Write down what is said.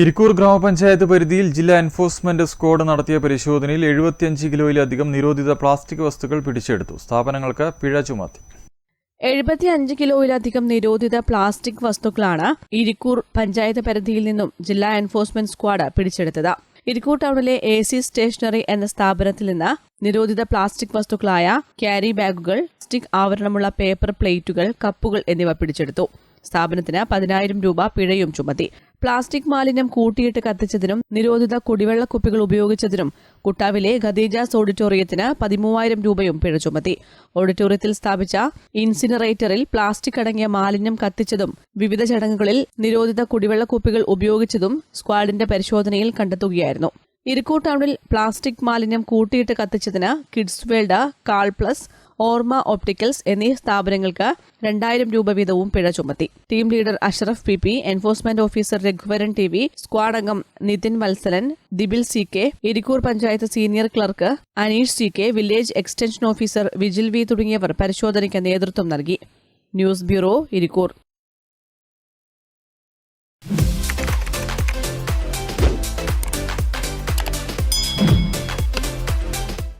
ഇരിക്കൂർ ഗ്രാമപഞ്ചായത്ത് പരിധിയിൽ ജില്ലാ എൻഫോഴ്സ്മെന്റ് സ്ക്വാഡ് നടത്തിയ പരിശോധനയിൽ എഴുപത്തിയഞ്ച് കിലോയിലധികം നിരോധിത പ്ലാസ്റ്റിക് വസ്തുക്കൾ പിടിച്ചെടുത്തു. സ്ഥാപനങ്ങൾക്ക് പിഴ ചുമത്തി. എഴുപത്തി അഞ്ച് കിലോയിലധികം നിരോധിത പ്ലാസ്റ്റിക് വസ്തുക്കളാണ് ഇരിക്കൂർ പഞ്ചായത്ത് പരിധിയിൽ നിന്നും ജില്ലാ എൻഫോഴ്സ്മെന്റ് സ്ക്വാഡ് പിടിച്ചെടുത്തത്. ഇരിക്കൂർ ടൗണിലെ എ സി സ്റ്റേഷനറി എന്ന സ്ഥാപനത്തിൽ നിന്ന് നിരോധിത പ്ലാസ്റ്റിക് വസ്തുക്കളായ ക്യാരി ബാഗുകൾ സ്റ്റിക് ആവരണമുള്ള പേപ്പർ പ്ലേറ്റുകൾ കപ്പുകൾ എന്നിവ പിടിച്ചെടുത്തു. സ്ഥാപനത്തിന് പതിനായിരം രൂപ പിഴയും ചുമത്തി. പ്ലാസ്റ്റിക് മാലിന്യം കൂട്ടിയിട്ട് കത്തിച്ചതിനും നിരോധിത കുടിവെള്ള കുപ്പികൾ ഉപയോഗിച്ചതിനും കുട്ടാവിലെ ഖദീജാസ് ഓഡിറ്റോറിയത്തിന് പതിമൂവായിരം രൂപയും പിഴ ചുമത്തി. ഓഡിറ്റോറിയത്തിൽ സ്ഥാപിച്ച ഇൻസിനറേറ്ററിൽ പ്ലാസ്റ്റിക് അടങ്ങിയ മാലിന്യം കത്തിച്ചതും വിവിധ ചടങ്ങുകളിൽ നിരോധിത കുടിവെള്ള കുപ്പികൾ ഉപയോഗിച്ചതും സ്ക്വാഡിന്റെ പരിശോധനയിൽ കണ്ടെത്തുകയായിരുന്നു. ഇരിക്കൂർ ടൗണിൽ പ്ലാസ്റ്റിക് മാലിന്യം കൂട്ടിയിട്ട് കത്തിച്ചതിന് Kids World Call Plus Orma Opticals എന്നീ സ്ഥാപനങ്ങൾക്ക് രണ്ടായിരം രൂപ വീതവും പിഴ ചുമത്തി. Team leader Ashraf P P enforcement officer Raghuvaran T V squad അംഗം Nithin Vathsalan Dibil C K Irikkur panchayat senior clerk Aneesh C K village extension officer Vijil V തുടങ്ങിയവർ പരിശോധനയ്ക്ക് നേതൃത്വം നൽകി. News bureau Irikkur.